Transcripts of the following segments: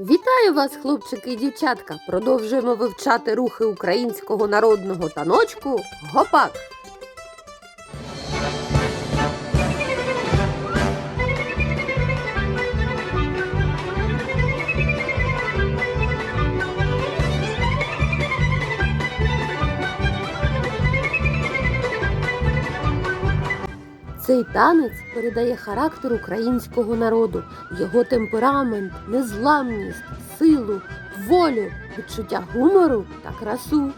Вітаю вас, хлопчики і дівчатка! Продовжуємо вивчати рухи українського народного таночку Гопак. Цей танець передає характер українського народу, його темперамент, незламність, силу, волю, відчуття гумору та красу.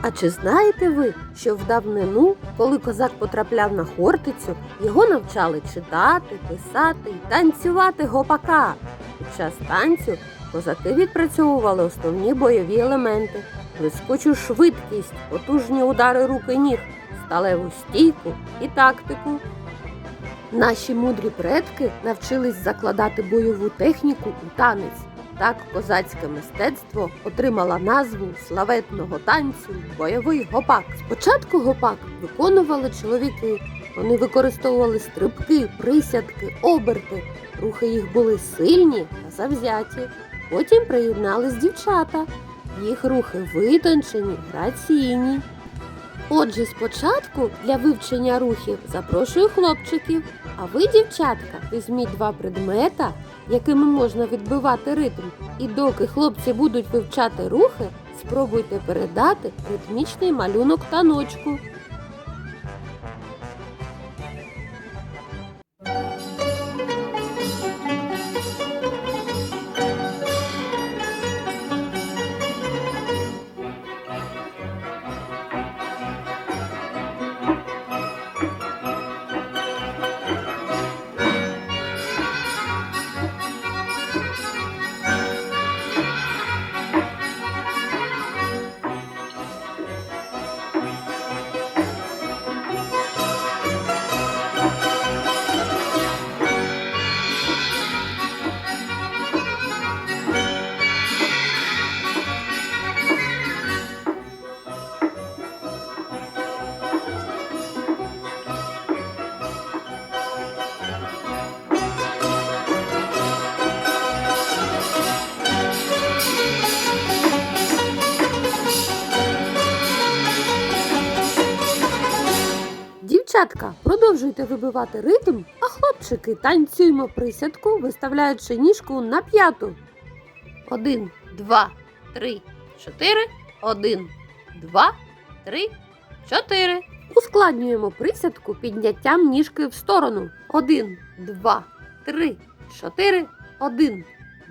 А чи знаєте ви, що в давнину, коли козак потрапляв на Хортицю, його навчали читати, писати і танцювати гопака? Під час танцю козаки відпрацьовували основні бойові елементи, блискучу швидкість, потужні удари рук і ніг, сталеву стійку і тактику. Наші мудрі предки навчились закладати бойову техніку у танець. Так козацьке мистецтво отримало назву славетного танцю бойовий гопак. Спочатку гопак виконували чоловіки. Вони використовували стрибки, присядки, оберти. Рухи їх були сильні та завзяті. Потім приєднались дівчата. Їх рухи витончені, граційні. Отже, спочатку для вивчення рухів запрошую хлопчиків, а ви, дівчатка, візьміть два предмета, якими можна відбивати ритм. І доки хлопці будуть вивчати рухи, спробуйте передати ритмічний малюнок таночку. Дівчатка, продовжуйте вибивати ритм, а хлопчики танцюємо присядку, виставляючи ніжку на п'яту. Один, два, три, чотири. Один, два, три, чотири. Ускладнюємо присядку підняттям ніжки в сторону. Один, два, три, чотири. Один,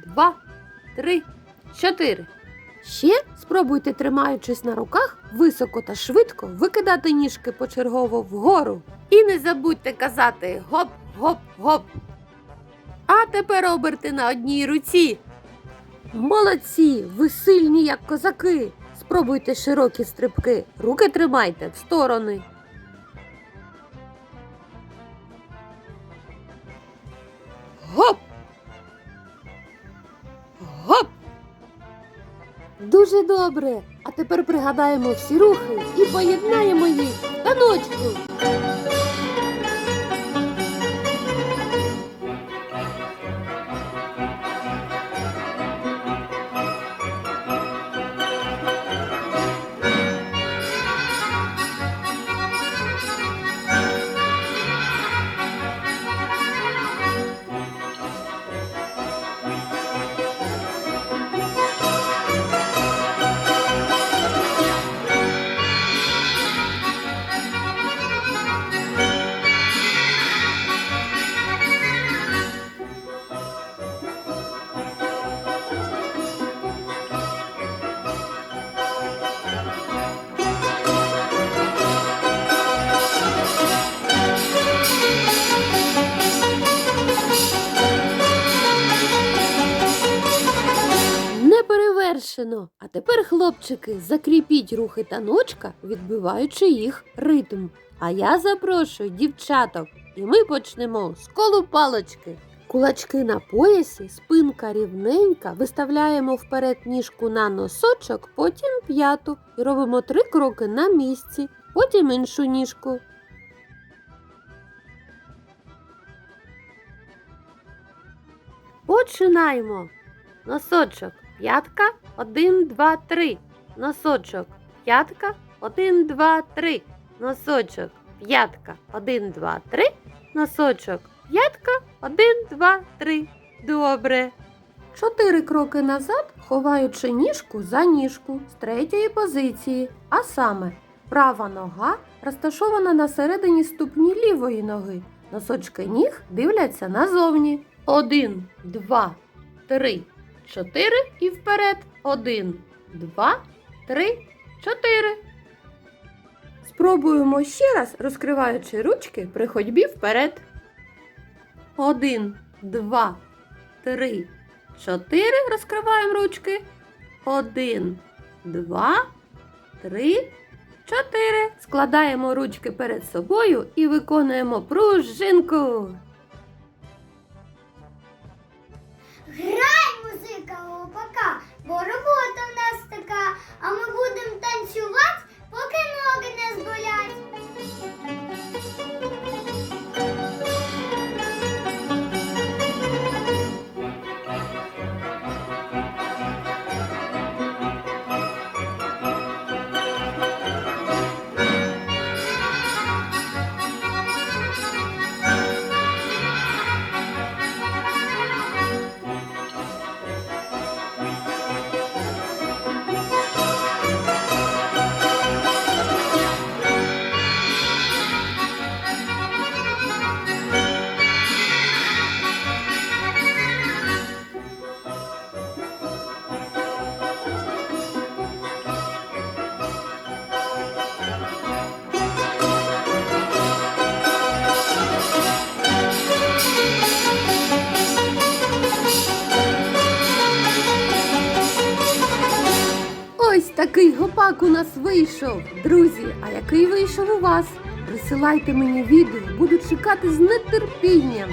два, три, чотири. Ще спробуйте, тримаючись на руках, високо та швидко викидати ніжки почергово вгору. І не забудьте казати гоп, гоп, гоп. А тепер оберти на одній руці. Молодці, ви сильні, як козаки. Спробуйте широкі стрибки. Руки тримайте в сторони. Гоп. Дуже добре. А тепер пригадаємо всі рухи і поєднаємо їх таночку. Неперевершено. А тепер, хлопчики, закріпіть рухи таночка, відбиваючи їх ритм. А я запрошую дівчаток, і ми почнемо з колупалочки. Кулачки на поясі, спинка рівненька, виставляємо вперед ніжку на носочок, потім п'яту і робимо три кроки на місці, потім іншу ніжку. Починаємо. Носочок. П'ятка. Один, два, три. Носочок. П'ятка. Один, два, три. Носочок. П'ятка. Один, два, три. Носочок. П'ятка. Один, два, три. Добре. Чотири кроки назад, ховаючи ніжку за ніжку з третьої позиції, а саме права нога розташована на середині ступні лівої ноги. Носочки ніг дивляться назовні. Один, два, три, чотири і вперед. Один, два, три, чотири. Спробуємо ще раз, розкриваючи ручки при ходьбі вперед. Один, два, три, чотири. Розкриваємо ручки. Один, два, три, чотири. Складаємо ручки перед собою і виконуємо пружинку. Такий у нас вийшов. Друзі, а який вийшов у вас? Присилайте мені відео, буду чекати з нетерпінням.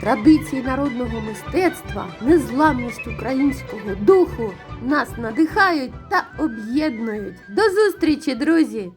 Традиції народного мистецтва, незламність українського духу нас надихають та об'єднують. До зустрічі, друзі!